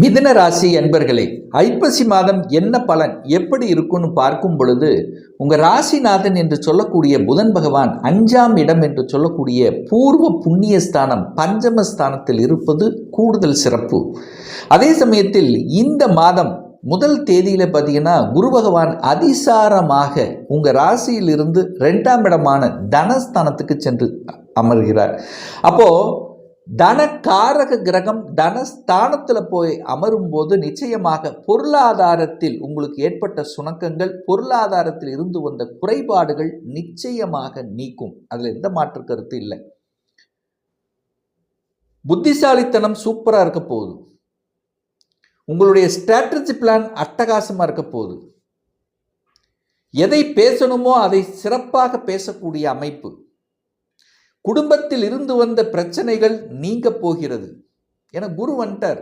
மிதுன ராசி என்பர்களே ஐப்பசி மாதம் என்ன பலன் எப்படி இருக்கும்னு பார்க்கும் பொழுது உங்கள் ராசிநாதன் என்று சொல்லக்கூடிய புதன் பகவான் அஞ்சாம் இடம் என்று சொல்லக்கூடிய பூர்வ புண்ணிய ஸ்தானம் பஞ்சம ஸ்தானத்தில் இருப்பது கூடுதல் சிறப்பு. அதே சமயத்தில் இந்த மாதம் முதல் தேதியில் பார்த்தீங்கன்னா குரு பகவான் அதிசாரமாக உங்கள் ராசியிலிருந்து ரெண்டாம் இடமான தனஸ்தானத்துக்கு சென்று அமர்கிறார். அப்போது தனக்காரக கிரகம் தனஸ்தானத்தில் போய் அமரும் போது நிச்சயமாக பொருளாதாரத்தில் உங்களுக்கு ஏற்பட்ட சுணக்கங்கள் பொருளாதாரத்தில் இருந்து வந்த குறைபாடுகள் நிச்சயமாக நீக்கும். அதில் எந்த மாற்று கருத்து இல்லை. புத்திசாலித்தனம் சூப்பராக இருக்க போகுது. உங்களுடைய ஸ்ட்ராட்டஜி பிளான் அட்டகாசமாக இருக்க போகுது. எதை பேசணுமோ அதை சிறப்பாக பேசக்கூடிய அமைப்பு. குடும்பத்தில் இருந்து வந்த பிரச்சனைகள் நீங்க போகிறது. ஏன்னா குரு வந்துட்டார்.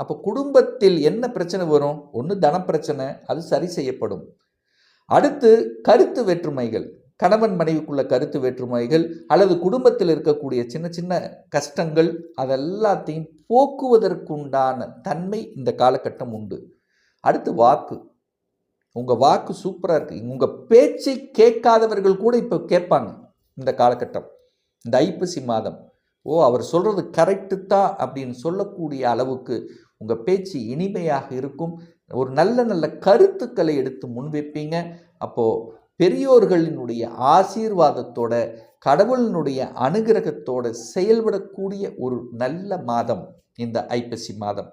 அப்போ குடும்பத்தில் என்ன பிரச்சனை வரும்? ஒன்று தன பிரச்சனை அது சரி செய்யப்படும். அடுத்து கருத்து வேற்றுமைகள். கணவன் மனைவிக்குள்ள கருத்து வேற்றுமைகள் அல்லது குடும்பத்தில் இருக்கக்கூடிய சின்ன சின்ன கஷ்டங்கள் அதெல்லாத்தையும் போக்குவதற்குண்டான தன்மை இந்த காலகட்டம் உண்டு. அடுத்து வாக்கு. உங்கள் வாக்கு சூப்பராக இருக்குது உங்கள் பேச்சை கேட்காதவர்கள் கூட இப்போ கேட்பாங்க இந்த காலகட்டம். இந்த ஐப்பசி மாதம். ஓ அவர் சொல்கிறது கரெக்டு தான் அப்படின்னு சொல்லக்கூடிய அளவுக்கு உங்கள் பேச்சு இனிமையாக இருக்கும். ஒரு நல்ல நல்ல கருத்துக்களை எடுத்து முன்வைப்பீங்க அப்போது பெரியோர்களினுடைய ஆசீர்வாதத்தோட கடவுளினுடைய அனுகிரகத்தோட செயல்படக்கூடிய ஒரு நல்ல மாதம் இந்த ஐப்பசி மாதம்.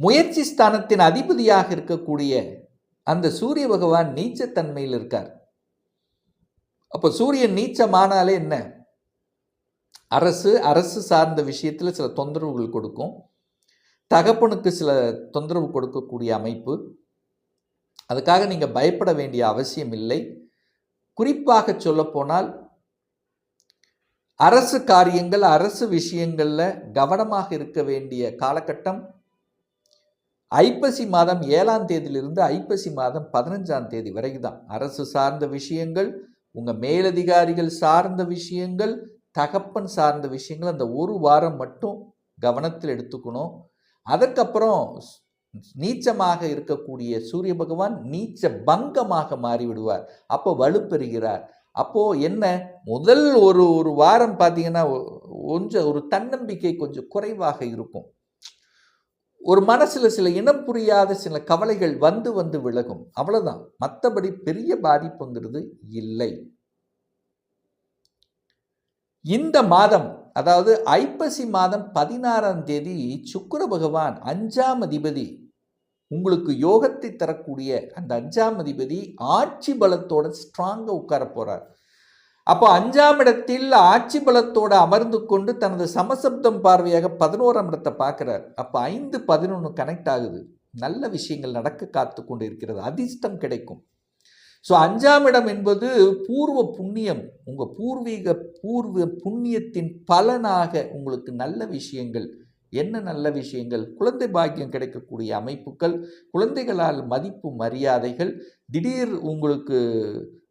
முயற்சி ஸ்தானத்தின் அதிபதியாக இருக்கக்கூடிய அந்த சூரிய பகவான் நீச்சத்தன்மையில் இருக்கார். அப்போ சூரியன் நீச்சமானாலே என்ன? அரசு அரசு சார்ந்த விஷயத்தில் சில தொந்தரவுகள் கொடுக்கும். தகப்பனுக்கு சில தொந்தரவு கொடுக்கக்கூடிய அமைப்பு. அதுக்காக நீங்கள் பயப்பட வேண்டிய அவசியம் இல்லை. குறிப்பாக சொல்லப்போனால் அரசு காரியங்கள் அரசு விஷயங்களில் கவனமாக இருக்க வேண்டிய காலகட்டம் ஐப்பசி மாதம் ஏழாம் தேதியிலிருந்து ஐப்பசி மாதம் பதினஞ்சாம் தேதி வரைக்கும் தான் அரசு சார்ந்த விஷயங்கள் உங்கள் மேலதிகாரிகள் சார்ந்த விஷயங்கள் தகப்பன் சார்ந்த விஷயங்கள் அந்த ஒரு வாரம் மட்டும் கவனத்தில் எடுத்துக்கணும். அதற்கப்புறம் நீச்சமாக இருக்கக்கூடிய சூரிய பகவான் நீச்ச பங்கமாக மாறிவிடுவார். அப்போ வலுப்பெறுகிறார். அப்போது என்ன? முதல் ஒரு ஒரு வாரம் பார்த்தீங்கன்னா கொஞ்சம் ஒரு தன்னம்பிக்கை கொஞ்சம் குறைவாக இருக்கும். ஒரு மனசில் சில இனம் புரியாத சில கவலைகள் வந்து வந்து விலகும். அவ்வளோதான் மற்றபடி பெரிய பாதிப்புங்கிறது இல்லை. இந்த மாதம் அதாவது ஐப்பசி மாதம் பதினாறாம் தேதி சுக்கர பகவான் அஞ்சாம் அதிபதி உங்களுக்கு யோகத்தை தரக்கூடிய அந்த அஞ்சாம் அதிபதி ஆட்சி பலத்தோட ஸ்ட்ராங்காக உட்கார போகிறார் அப்போ அஞ்சாம் இடத்தில் ஆட்சி பலத்தோடு அமர்ந்து கொண்டு தனது சமசப்தம் பார்வையாக பதினோராம் இடத்தை பார்க்குறார். அப்போ ஐந்து பதினொன்று கனெக்ட் ஆகுது. நல்ல விஷயங்கள் நடக்க காத்து கொண்டு இருக்கிறது. அதிர்ஷ்டம் கிடைக்கும். ஸோ அஞ்சாம் இடம் என்பது பூர்வ புண்ணியம். உங்கள் பூர்வீக பூர்வ புண்ணியத்தின் பலனாக உங்களுக்கு நல்ல விஷயங்கள். என்ன நல்ல விஷயங்கள்? குழந்தை பாக்கியம் கிடைக்கக்கூடிய அமைப்புகள் குழந்தைகளால் மதிப்பு மரியாதைகள் திடீர் உங்களுக்கு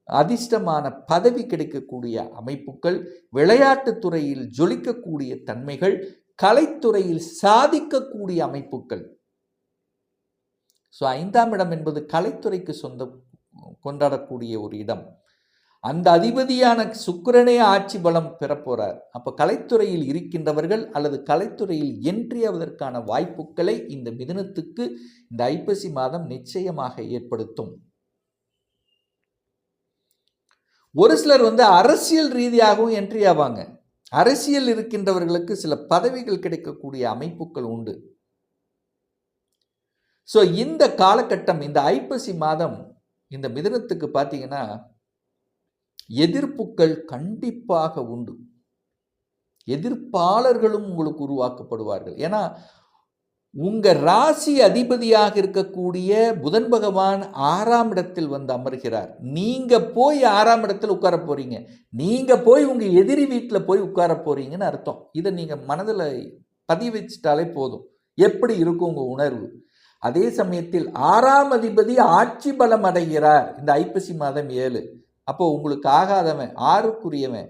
அதிர்ஷ்டமான பதவி கிடைக்கக்கூடிய அமைப்புகள் விளையாட்டுத்துறையில் ஜொலிக்கக்கூடிய தன்மைகள் கலைத்துறையில் சாதிக்கக்கூடிய அமைப்புகள். ஸோ ஐந்தாம் இடம் என்பது கலைத்துறைக்கு சொந்த கொண்டாடக்கூடிய ஒரு இடம். அந்த அதிபதியான சுக்கிரனே ஆட்சி பலம் பெறப்போறார் அப்போ கலைத்துறையில் இருக்கின்றவர்கள் அல்லது கலைத்துறையில் என்றியாவதற்கான வாய்ப்புகளை இந்த மிதனத்துக்கு இந்த ஐப்பசி மாதம் நிச்சயமாக ஏற்படுத்தும். ஒரு சிலர் வந்து அரசியல் ரீதியாகவும் என்ட்ரி ஆவாங்க. அரசியல் இருக்கின்றவர்களுக்கு சில பதவிகள் கிடைக்கக்கூடிய அமைப்புகள் உண்டு. ஸோ இந்த காலகட்டம் இந்த ஐப்பசி மாதம் இந்த மிதனத்துக்கு பார்த்தீங்கன்னா எதிர்ப்புகள் கண்டிப்பாக உண்டு. எதிர்ப்பாளர்களும் உங்களுக்கு உருவாக்கப்படுவார்கள். ஏன்னா உங்கள் ராசி அதிபதியாக இருக்கக்கூடிய புதன் பகவான் ஆறாம் இடத்தில் வந்து அமர்கிறார். நீங்கள் போய் ஆறாம் இடத்தில் உட்கார போகிறீங்க நீங்கள் போய் உங்கள் எதிரி வீட்டில் போய் உட்கார போகிறீங்கன்னு அர்த்தம். இதை நீங்கள் மனதில் பதிவு வச்சிட்டாலே போதும். எப்படி இருக்கும் உங்கள் உணர்வு? அதே சமயத்தில் ஆறாம் அதிபதி ஆட்சி பலம் அடைகிறார். இந்த ஐப்பசி மாதம் ஏழு. அப்போ உங்களுக்கு ஆகாதவன் ஆறுக்குரியவன்.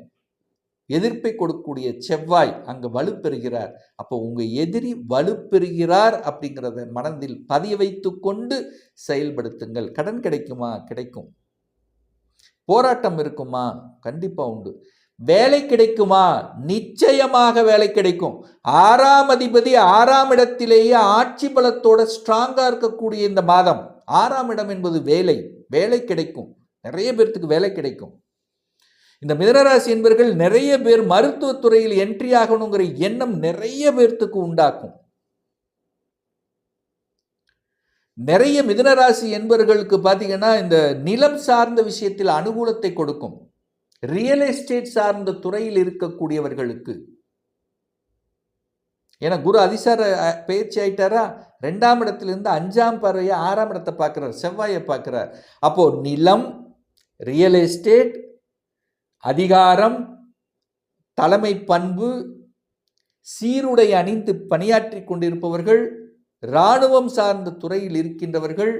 எதிர்ப்பை கொடுக்கக்கூடிய செவ்வாய் அங்கே வலுப்பெறுகிறார். அப்போ உங்கள் எதிரி வலுப்பெறுகிறார் அப்படிங்கிறத மனதில் பதிய வைத்து கொண்டு செயல்படுத்துங்கள். கடன் கிடைக்குமா? கிடைக்கும். போராட்டம் இருக்குமா? கண்டிப்பாக உண்டு. வேலை கிடைக்குமா? நிச்சயமாக வேலை கிடைக்கும். ஆறாம் அதிபதி ஆறாம் இடத்திலேயே ஆட்சி பலத்தோட ஸ்ட்ராங்காக இருக்கக்கூடிய இந்த மாதம். ஆறாம் இடம் என்பது வேலை. வேலை கிடைக்கும். நிறைய பேர்த்துக்கு வேலை கிடைக்கும். இந்த மிதனராசி என்பவர்கள் நிறைய பேர் மருத்துவத்துறையில் என்ட்ரி ஆகணுங்கிற எண்ணம் நிறைய பேர்த்துக்கு உண்டாக்கும். நிறைய மிதனராசி என்பவர்களுக்கு பார்த்தீங்கன்னா இந்த நிலம் சார்ந்த விஷயத்தில் அனுகூலத்தை கொடுக்கும். ரியல் எஸ்டேட் சார்ந்த துறையில் இருக்கக்கூடியவர்களுக்கு. ஏன்னா குரு அதிசார பயிற்சி ஆயிட்டாரா? ரெண்டாம் இடத்திலிருந்து அஞ்சாம் பறவையை ஆறாம் இடத்தை பார்க்குறார் செவ்வாயை பார்க்குறார். அப்போது நிலம் ரியல் எஸ்டேட் அதிகாரம் தலைமை பண்பு சீருடை அணிந்து பணியாற்றி கொண்டிருப்பவர்கள் இராணுவம் சார்ந்த துறையில் இருக்கின்றவர்கள்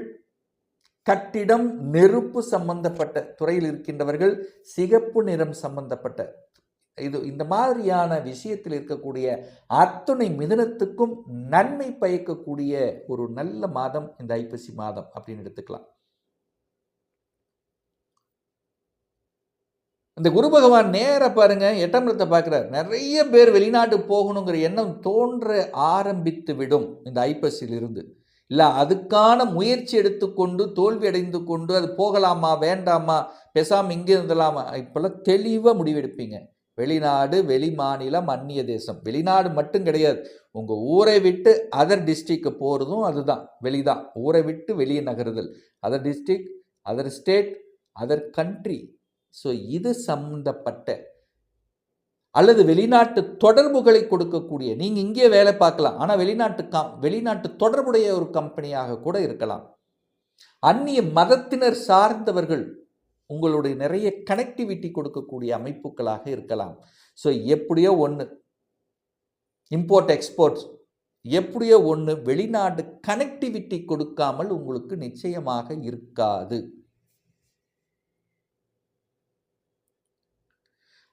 கட்டிடம் நெருப்பு சம்பந்தப்பட்ட துறையில் இருக்கின்றவர்கள் சிகப்பு நிறம் சம்பந்தப்பட்ட. இது இந்த மாதிரியான விஷயத்தில் இருக்கக்கூடிய அத்துணை மிதனத்துக்கும் நன்மை பயக்கக்கூடிய ஒரு நல்ல மாதம் இந்த ஐப்பசி மாதம் அப்படின்னு எடுத்துக்கலாம். இந்த குரு பகவான் நேர பாருங்கள் எட்டாம் இடத்தை பார்க்குறார். நிறைய பேர் வெளிநாட்டு போகணுங்கிற எண்ணம் தோன்ற ஆரம்பித்து விடும் இந்த ஐப்பசியிலிருந்து. இல்லை அதுக்கான முயற்சி எடுத்துக்கொண்டு தோல்வி அடைந்து கொண்டு அது போகலாமா வேண்டாமா பேசாமல் இங்கே இருந்தலாமா இப்போல்லாம் தெளிவாக முடிவெடுப்பீங்க. வெளிநாடு வெளி மாநிலம் அந்நிய தேசம். வெளிநாடு மட்டும் கிடையாது. உங்கள் ஊரை விட்டு அதர் டிஸ்ட்ரிக்கு போகிறதும் அதுதான். வெளிதான். ஊரை விட்டு வெளியே நகருதல். Other district other state other country so இது சம்மந்தப்பட்ட அல்லது வெளிநாட்டு தொடர்புகளை கொடுக்கக்கூடிய நீங்கள் இங்கே வேலை பார்க்கலாம் ஆனால் வெளிநாட்டு கம் வெளிநாட்டு தொடர்புடைய ஒரு கம்பெனியாக கூட இருக்கலாம். அந்நிய மதத்தினர் சார்ந்தவர்கள் உங்களுடைய நிறைய கனெக்டிவிட்டி கொடுக்கக்கூடிய அமைப்புகளாக இருக்கலாம். ஸோ எப்படியோ ஒன்று இம்போர்ட் எக்ஸ்போர்ட்ஸ் எப்படியோ ஒன்று வெளிநாடு கனெக்டிவிட்டி கொடுக்காமல் உங்களுக்கு நிச்சயமாக இருக்காது.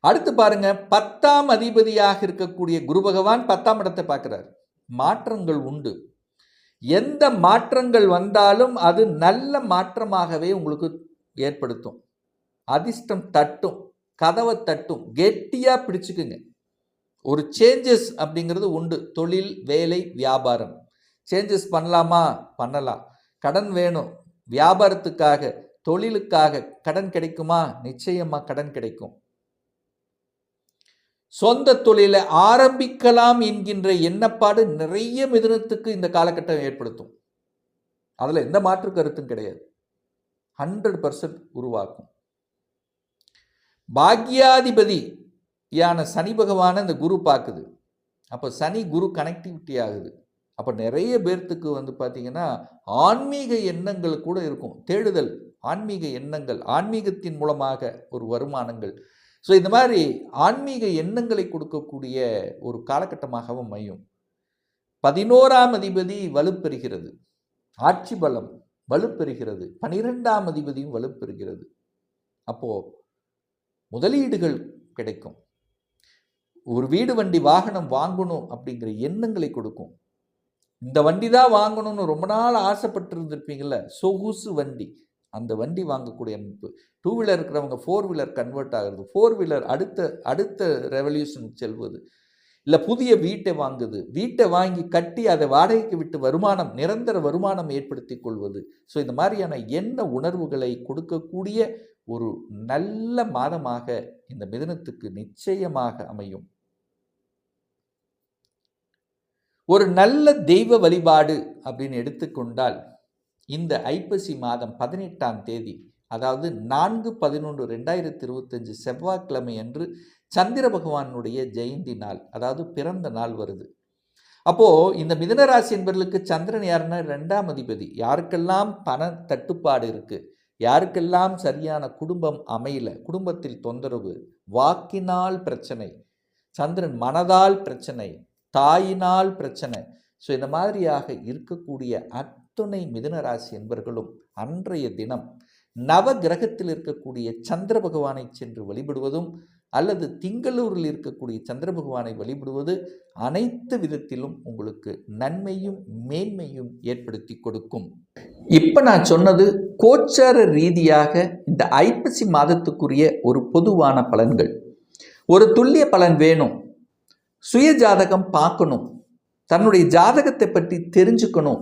அடுத்து பாருங்க பத்தாம் அதிபதியாக இருக்கக்கூடிய குரு பகவான் பத்தாம் இடத்தை பார்க்குறார். மாற்றங்கள் உண்டு. எந்த மாற்றங்கள் வந்தாலும் அது நல்ல மாற்றமாகவே உங்களுக்கு ஏற்படுத்தும். அதிர்ஷ்டம் தட்டும் கதவை தட்டும் கெட்டியாக பிடிச்சுக்குங்க. ஒரு சேஞ்சஸ் அப்படிங்கிறது உண்டு. தொழில் வேலை வியாபாரம். சேஞ்சஸ் பண்ணலாமா? பண்ணலாம். கடன் வேணும். வியாபாரத்துக்காக தொழிலுக்காக கடன் கிடைக்குமா? நிச்சயமாக கடன் கிடைக்கும். சொந்த தொழிலை ஆரம்பிக்கலாம் என்கின்ற எண்ணப்பாடு நிறைய மிதுனத்துக்கு இந்த காலகட்டம் ஏற்படுத்தும். அதில் எந்த மாற்று கருத்தும் கிடையாது. ஹண்ட்ரட் பர்சன்ட் உருவாக்கும். பாக்யாதிபதி யான சனி பகவானை இந்த குரு பார்க்குது. அப்போ சனி குரு கனெக்டிவிட்டி ஆகுது. அப்போ நிறைய பேர்த்துக்கு வந்து பார்த்தீங்கன்னா ஆன்மீக எண்ணங்கள் கூட இருக்கும். தேடுதல் ஆன்மீக எண்ணங்கள் ஆன்மீகத்தின் மூலமாக ஒரு வருமானங்கள். ஸோ இந்த மாதிரி ஆன்மீக எண்ணங்களை கொடுக்கக்கூடிய ஒரு காலகட்டமாகவும் மையும் பதினோராம் அதிபதி வலுப்பெறுகிறது. ஆட்சி பலம் வலுப்பெறுகிறது. பனிரெண்டாம் அதிபதியும் வலுப்பெறுகிறது. அப்போது முதலீடுகள் கிடைக்கும். ஒரு வீடு வண்டி வாகனம் வாங்கணும் அப்படிங்கிற எண்ணங்களை கொடுக்கும். இந்த வண்டி தான் வாங்கணும்னு ரொம்ப நாள் ஆசைப்பட்டு இருந்திருப்பீங்கள்ல சொகுசு வண்டி. அந்த வண்டி வாங்கக்கூடிய அமைப்பு டூ வீலர் இருக்கிறவங்க ஃபோர் வீலர் கன்வெர்ட் ஆகுறது. ஃபோர் வீலர் அடுத்த அடுத்த ரெவல்யூஷன் செல்வது. இல்லை புதிய வீட்டை வாங்குது. வீட்டை வாங்கி கட்டி அதை வாடகைக்கு விட்டு வருமானம் நிரந்தர வருமானம் ஏற்படுத்தி கொள்வது. ஸோ இந்த மாதிரியான எண்ண உணர்வுகளை கொடுக்கக்கூடிய ஒரு நல்ல மாதமாக இந்த மிதனத்துக்கு நிச்சயமாக அமையும். ஒரு நல்ல தெய்வ வழிபாடு அப்படின்னு எடுத்துக்கொண்டால் இந்த ஐப்பசி மாதம் பதினெட்டாம் தேதி அதாவது நான்கு பதினொன்று ரெண்டாயிரத்தி இருபத்தஞ்சு செவ்வாய்க்கிழமை அன்று சந்திர பகவானுடைய ஜெயந்தி நாள் அதாவது பிறந்த நாள் வருது. அப்போது இந்த மிதனராசி என்பவர்களுக்கு சந்திரன் யாருன்னா ரெண்டாம் அதிபதி. யாருக்கெல்லாம் பண தட்டுப்பாடு இருக்குது யாருக்கெல்லாம் சரியான குடும்பம் அமையல குடும்பத்தில் தொந்தரவு வாக்கினால் பிரச்சனை சந்திரன் மனதால் பிரச்சனை தாயினால் பிரச்சனை ஸோ இந்த மாதிரியாக இருக்கக்கூடிய அத்துணை மிதுனராசி என்பர்களும் அன்றைய தினம் நவ கிரகத்தில் இருக்கக்கூடிய சந்திர பகவானை சென்று வழிபடுவதும் அல்லது திங்களூரில் இருக்கக்கூடிய சந்திர பகவானை வழிபடுவது அனைத்து விதத்திலும் உங்களுக்கு நன்மையும் மேன்மையும் ஏற்படுத்தி கொடுக்கும். இப்போ நான் சொன்னது கோச்சார ரீதியாக இந்த ஐப்பசி மாதத்துக்குரிய ஒரு பொதுவான பலன்கள். ஒரு துல்லிய பலன் வேணும். சுய ஜாதகம் பார்க்கணும். தன்னுடைய ஜாதகத்தை பற்றி தெரிஞ்சுக்கணும்.